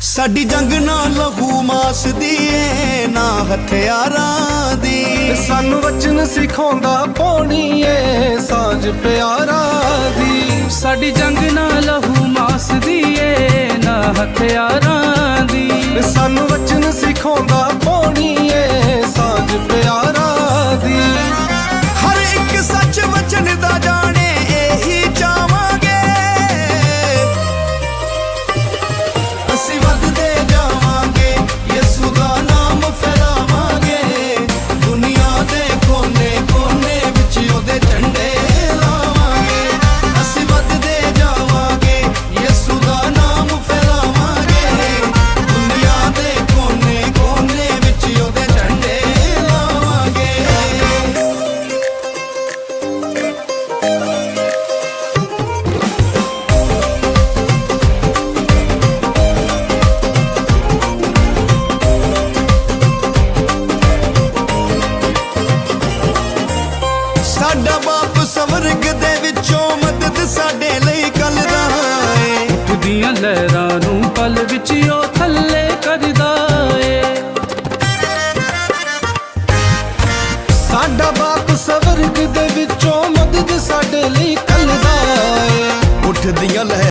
ਸਾਡੀ ਜੰਗ ਨਾ ਲਹੂ ਮਾਸ ਦੀ ਏ ਨਾ ਹਥਿਆਰਾਂ ਦੀ। ਸਾਨੂੰ ਵਚਨ ਸਿਖਾਉਂਦਾ ਪੌਣੀ ਏ ਸਾਂਝ ਪਿਆਰਾਂ ਦੀ। ਸਾਡੀ ਜੰਗ ਨਾ ਲਹੂ ਮਾਸ ਦੀ ਏ ਨਾ ਹਥਿਆਰਾਂ ਸਾਡਾ ਬਾਪ ਸਵਰਗ ਦੇ ਵਿੱਚੋਂ ਮਦਦ ਸਾਡੇ ਲਈ ਕੱਲਦਾ ਏ। ਉੱਠਦੀਆਂ ਲਹਿਰਾਂ ਨੂੰ ਪਲ ਵਿੱਚ ਉਹ ਥੱਲੇ ਕਰਦਾ ਏ। ਸਾਡਾ ਬਾਪ ਸਵਰਗ ਦੇ ਵਿੱਚੋਂ ਮਦਦ ਸਾਡੇ ਲਈ ਕੱਲਦਾ ਏ। ਉੱਠਦੀਆਂ ਲਹਿ